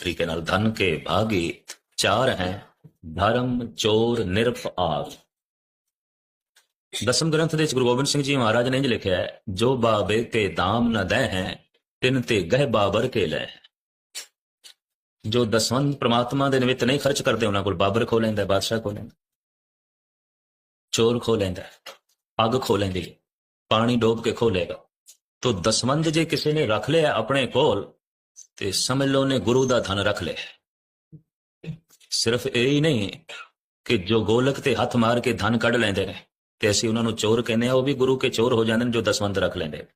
ਤਰੀਕੇ ਨਾਲ ਧਨ ਕੇ ਭਾਗੀ ਚਾਰ ਹੈ ਧਰਮ ਚੋਰ ਨਿਰਪ ਆਗ ਦਸਮ ਗ੍ਰੰਥ ਦੇ ਵਿੱਚ ਗੁਰੂ ਗੋਬਿੰਦ ਸਿੰਘ ਜੀ ਮਹਾਰਾਜ ਨੇ ਇੰਜ ਲਿਖਿਆ ਹੈ ਜੋ ਬਾਬੇ ਕੇ ਦਾਮ ਨ ਦੈ ਹੈ ਤਿਨ ਤੇ ਗਹਿ ਬਾਬਰ ਕੇ ਲੈ ਜੋ ਦਸਵੰਦ ਪ੍ਰਮਾਤਮਾ ਦੇ ਨਿਮਿਤ ਨਹੀਂ ਖਰਚ ਕਰਦੇ ਉਹਨਾਂ ਕੋਲ ਬਾਬਰ ਖੋ ਲੈਂਦਾ ਬਾਦਸ਼ਾਹ ਖੋ ਲੈਂਦਾ। ਚੋਰ ਖੋ ਲੈਂਦਾ ਅੱਗ ਖੋ ਲੈਂਦੀ ਹੈ, ਪਾਣੀ ਡੋਬ ਕੇ ਖੋ ਲੇਗਾ ਤੋ ਦਸਵੰਦ ਜੇ ਕਿਸੇ ਨੇ ਰੱਖ ਲਿਆ ਆਪਣੇ ਕੋਲ ਤੇ ਸਮਝ ਲਓ ਨੇ ਗੁਰੂ ਦਾ ਧਨ ਰੱਖ ਲਿਆ। ਸਿਰਫ ਇਹ ਹੀ ਨਹੀਂ ਕਿ ਜੋ ਗੋਲਕ ਤੇ ਹੱਥ ਮਾਰ ਕੇ ਧਨ ਕੱਢ ਲੈਂਦੇ ਨੇ ਤੇ ਅਸੀਂ ਉਹਨਾਂ ਨੂੰ ਚੋਰ ਕਹਿੰਦੇ ਆ ਉਹ ਵੀ ਗੁਰੂ ਕੇ ਚੋਰ ਹੋ ਜਾਂਦੇ ਨੇ ਜੋ ਦਸਵੰਦ ਰੱਖ ਲੈਂਦੇ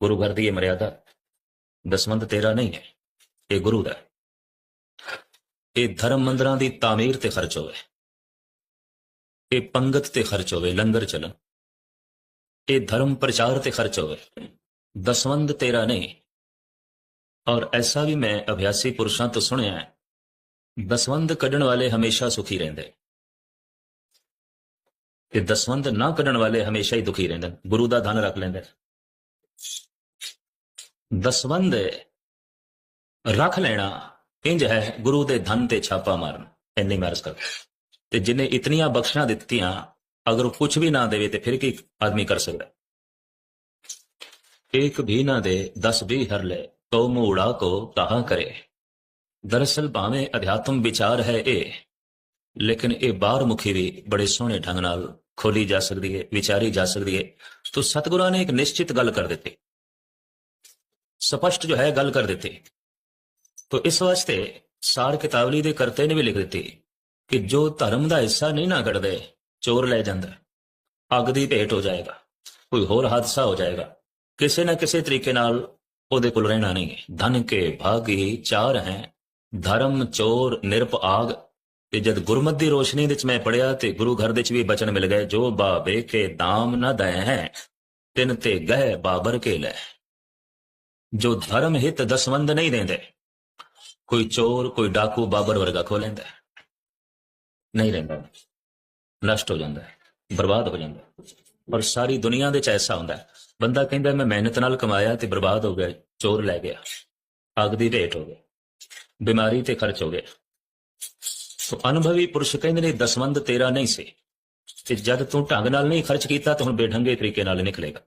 ਗੁਰੂ ਘਰ ਦੀ ਇਹ ਮਰਿਆਦਾ ਦਸਵੰਦ ਤੇਰਾ ਨਹੀਂ ਹੈ, ਇਹ ਗੁਰੂ ਦਾ ਇਹ ਧਰਮ ਮੰਦਰਾਂ ਦੀ ਤਾਮੀਰ ਤੇ ਖਰਚ ਹੋਵੇ, ਇਹ ਪੰਗਤ ਤੇ ਖਰਚ ਹੋਵੇ, ਲੰਗਰ ਚੱਲਣ, ਇਹ ਧਰਮ ਪ੍ਰਚਾਰ ਤੇ ਖਰਚ ਹੋਵੇ ਦਸਵੰਦ ਤੇਰਾ ਨਹੀਂ ਔਰ ਐਸਾ ਵੀ ਮੈਂ ਅਭਿਆਸੀ ਪੁਰਸ਼ਾਂ ਤੋਂ ਸੁਣਿਆ ਹੈ ਦਸਵੰਦ ਕੱਢਣ ਵਾਲੇ ਹਮੇਸ਼ਾ ਸੁਖੀ ਰਹਿੰਦੇ। ਤੇ ਦਸਵੰਦ ਨਾ ਕੱਢਣ ਵਾਲੇ ਹਮੇਸ਼ਾ ਹੀ ਦੁਖੀ ਰਹਿੰਦੇ, ਗੁਰੂ ਦਾ ਧਨ ਰੱਖ ਲੈਂਦੇ। ਦਸਵੰਦ ਰੱਖ ਲੈਣਾ ਇੰਜ ਹੈ ਗੁਰੂ ਦੇ ਧਨ ਤੇ ਛਾਪਾ ਮਾਰਨ, ਇੰਨੀ ਮਾਰਸ ਕਰ ਤੇ ਜਿਨੇ ਇਤਨੀਆਂ ਬਖਸ਼ਾਂ ਦਿੱਤੀਆਂ, ਅਗਰ ਉਹ ਕੁਝ ਵੀ ਨਾ ਦੇਵੇ ਤੇ ਫਿਰ ਕੀ ਆਦਮੀ ਕਰ ਸਕਦਾ? ਇੱਕ ਵੀ ਨਾ ਦੇ 10 20 ਹਰ ਲੈ। ਤੋ ਮੂੜਾ ਕੋ ਕਹਾ ਕਰੇ। ਦਰਅਸਲ ਭਾਵੇਂ ਅਧਿਆਤਮ ਵਿਚਾਰ ਹੈ ਇਹ, ਲੇਕਿਨ ਇਹ ਬਾਹਰ ਮੁਖੀ ਵੀ ਬੜੇ ਸੋਹਣੇ ਢੰਗ ਨਾਲ ਖੋਲੀ ਜਾ ਸਕਦੀ ਹੈ, ਵਿਚਾਰੀ ਜਾ ਸਕਦੀ ਹੈ। ਤੋ ਸਤਿਗੁਰਾਂ ਨੇ ਇੱਕ ਨਿਸ਼ਚਿਤ ਗੱਲ ਕਰ ਦਿੱਤੀ। ਸਪਸ਼ਟ ਜੋ ਹੈ ਗੱਲ ਕਰ ਦਿੱਤੀ। ਤੋ ਇਸ ਵਾਸਤੇ ਸਾਰ ਕਿਤਾਬਲੀ ਦੇ ਕਰਤੇ ਨੇ ਵੀ ਲਿਖ ਦਿੱਤੀ ਕਿ ਜੋ ਧਰਮ ਦਾ ਹਿੱਸਾ ਨਹੀਂ ਨਾ ਕੱਢਦੇ ਚੋਰ ਲੈ ਜਾਂਦਾ। ਅੱਗ ਦੀ ਭੇਟ ਹੋ ਜਾਏਗਾ, ਕੋਈ ਹੋਰ ਹਾਦਸਾ ਹੋ ਜਾਏਗਾ। ਕਿਸੇ ਨਾ ਕਿਸੇ ਤਰੀਕੇ ਨਾਲ ਉਹਦੇ ਕੋਲ ਰਹਿਣਾ ਨਹੀਂ। ਹੈ ਧਨ ਕੇ ਭਾਗੀ ਚਾਰ ਹੈ। ਧਰਮ, ਚੋਰ, ਨਿਰਪ ਤੇ ਜਦ ਗੁਰਮਤਿ ਦੀ ਰੋਸ਼ਨੀ ਵਿੱਚ ਮੈਂ ਪੜਿਆ ਤੇ ਗੁਰੂ ਘਰ ਦੇ ਵਿੱਚ ਵੀ ਬਚਨ ਮਿਲ ਗਏ, ਜੋ ਬਾਬੇ ਕੇ ਦਾਮ ਨਾ ਦੈ ਹੈ। ਤਿਨ ਤੇ ਗਏ ਬਾਬਰ ਕੇ ਲੈ। ਜੋ ਧਰਮ ਹਿਤ ਦਸਵੰਦ ਨਹੀਂ ਦਿੰਦੇ, ਕੋਈ ਚੋਰ, ਕੋਈ ਡਾਕੂ ਬਾਬਰ ਵਰਗਾ ਖੋ ਲੈਂਦਾ ਨਹੀਂ ਰਹਿੰਦਾ। ਨਸ਼ਟ ਹੋ ਜਾਂਦਾ ਹੈ, ਬਰਬਾਦ ਹੋ ਜਾਂਦਾ ਹੈ। ਪਰ ਸਾਰੀ ਦੁਨੀਆ ਦੇ ਚ ਐਸਾ ਹੁੰਦਾ ਹੈ। ਬੰਦਾ ਕਹਿੰਦਾ, ਮੈਂ ਮਿਹਨਤ ਨਾਲ ਕਮਾਇਆ ਤੇ ਬਰਬਾਦ ਹੋ ਗਿਆ, ਚੋਰ ਲੈ ਗਿਆ। ਅੱਗ ਦੀ ਭੇਟ ਹੋ ਗਿਆ ਬਿਮਾਰੀ ਤੇ ਖਰਚ ਹੋ ਗਿਆ। ਸੋ ਅਨੁਭਵੀ ਪੁਰਸ਼ ਕਹਿੰਦੇ ਨੇ ਦਸਵੰਦ ਤੇਰਾ ਨਹੀਂ ਸੀ। ਤੇ ਜਦ ਤੂੰ ਢੰਗ ਨਾਲ ਨਹੀਂ ਖਰਚ ਕੀਤਾ, ਤਾਂ ਹੁਣ ਬੇਢੰਗੇ ਤਰੀਕੇ ਨਾਲ ਨਿਕਲੇਗਾ।